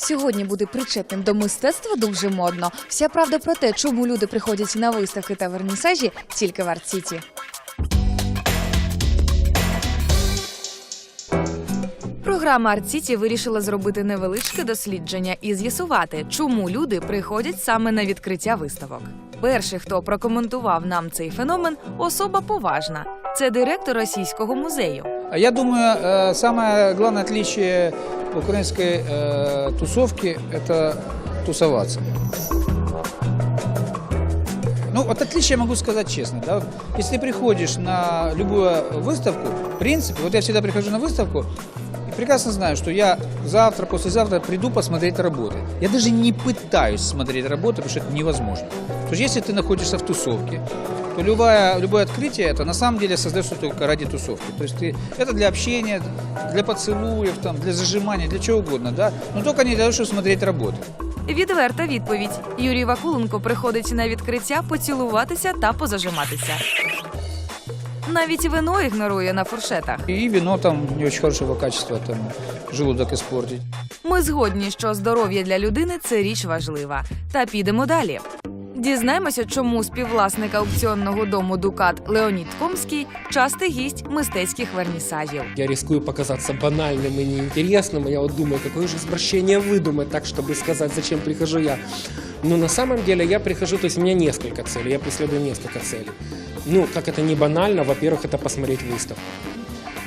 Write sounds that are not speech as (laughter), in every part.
Сьогодні бути причетним до мистецтва дуже модно. Вся правда про те, чому люди приходять на виставки та вернісажі, тільки в арт-сіті. Програма Арт-Сіті вирішила зробити невеличке дослідження і з'ясувати, чому люди приходять саме на відкриття виставок. Перший, хто прокоментував нам цей феномен, особа поважна. Це директор російського музею. Я думаю, э, самое главное отличие украинской э, тусовки – это тусоваться. Ну, вот отличие могу сказать честно. Да? Если ты приходишь на любую выставку, в принципе, вот я всегда прихожу на выставку и прекрасно знаю, что я завтра, послезавтра приду посмотреть работы. Я даже не пытаюсь смотреть работы, потому что это невозможно. То есть если ты находишься в тусовке, то любое, любое открытие это на самом деле создается только ради тусовки. То есть ты, это для общения, для поцелуев, там, для зажимания, для чего угодно, да? Но только не для того, чтобы смотреть работы. Відверта відповідь: Юрій Вакуленко приходить на відкриття поцілуватися та позажиматися. Навіть вино ігнорує на фуршетах. И вино там не очень хорошего качества, там желудок испортить. Ми згодні, що здоров'я для людини це річ важлива. Та підемо далі. Дізнаємося, чому співвласник аукціонного дому Дукат Леонід Комський частий гість мистецьких вернісажів. Я рискую показаться банальным и неинтересным. и Я вот думаю, какое же извращение выдумать так, чтобы сказать, зачем прихожу я. Но на самом деле я прихожу, то есть у меня несколько целей, я преследую несколько целей. Ну, как это не банально, во-первых, это посмотреть выставку.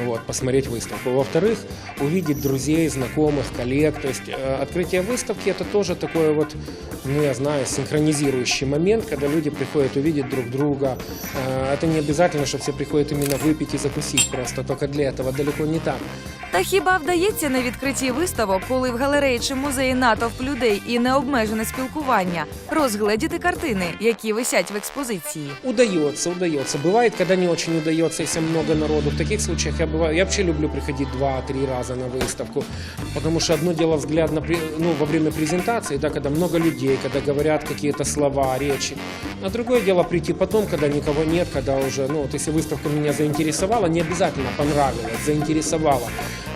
Вот, посмотреть выставку. Во-вторых, увидеть друзей, знакомых, коллег. То есть э, открытие выставки это тоже такой вот, ну я знаю, синхронизирующий момент, когда люди приходят увидеть друг друга. Э, это не обязательно, что все приходят именно выпить и закусить просто, только для этого далеко не так. Та хіба вдається на відкритті виставок, коли в галереї чи музеї натовп людей і необмежене спілкування, розгледіти картини, які висять в експозиції? Удается, удается. Бывает, когда не очень удается, если много народу. В таких случаях я бываю, я вообще люблю приходить два-три раза на выставку, потому что одно дело взгляд на, ну, во время презентации, да, когда много людей, когда говорят какие-то слова, речи, а другое дело прийти потом, когда никого нет, когда уже, ну, вот если выставка меня заинтересовала, не обязательно понравилась, заинтересовала,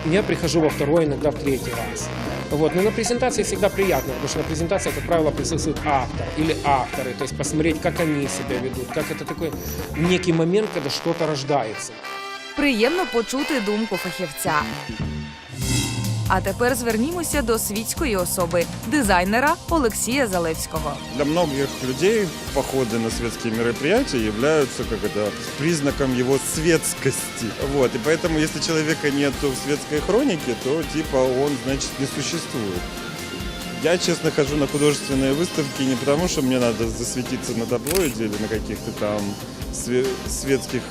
я прихожу во второй, иногда в третий раз. Вот. Но на презентации всегда приятно, потому что на презентации, как правило, присутствует автор или авторы, то есть посмотреть, как они себя ведут, как это такой некий момент, когда что-то рождается. Приємно почути думку фахівця. А тепер звернімося до світської особи дизайнера Олексія Залевського. Для многих людей походы на светские мероприятия являются как это признаком его светскости. Вот. И поэтому, если человека нету в светской хронике, то типа он, значит, не существует. Я, честно, хожу на художественные выставки не потому, что мне надо засветиться на таблоиде или на каких-то там све- светских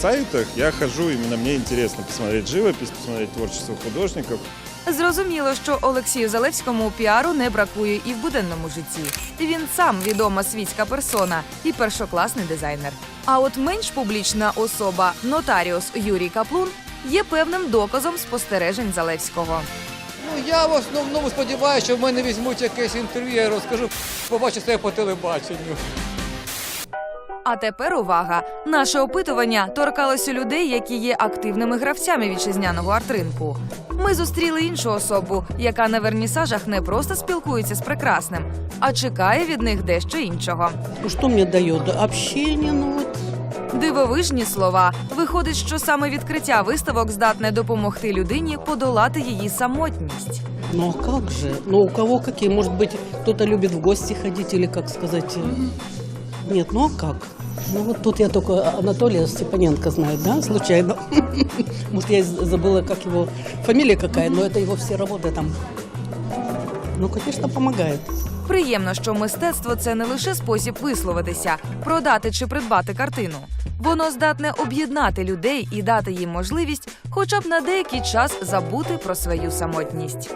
сайтах. Я хожу, именно мне интересно посмотреть живопись, посмотреть творчество художников. Зрозуміло, що Олексію Залевському піару не бракує і в буденному житті. Він сам відома світська персона і першокласний дизайнер. А от менш публічна особа, нотаріус Юрій Каплун, є певним доказом спостережень Залевського. Ну я в основному сподіваюся, що в мене візьмуть якесь інтерв'ю, я розкажу, побачу себе по телебаченню. А тепер увага! Наше опитування торкалося людей, які є активними гравцями вітчизняного арт-ринку. Ми зустріли іншу особу, яка на вернісажах не просто спілкується з прекрасним, а чекає від них дещо іншого. Ну, Что мне дает? Да, ну вот. Дивовижні слова. Виходить, що саме відкриття виставок здатне допомогти людині подолати її самотність. Ну а как же? Ну у кого какие? Может быть, кто-то любит в гости ходить или, как сказать... э, Нет, ну а как? Ну вот тут я только Анатолия Степаненко знаю, да, случайно. (laughs) Может, я з- забыла, как его фамилия какая, но это его все работы там. Ну, конечно, помогает. Приємно, що мистецтво це не лише спосіб висловитися, продати чи придбати картину. Воно здатне об'єднати людей і дати їм можливість, хоча б на деякий час забути про свою самотність.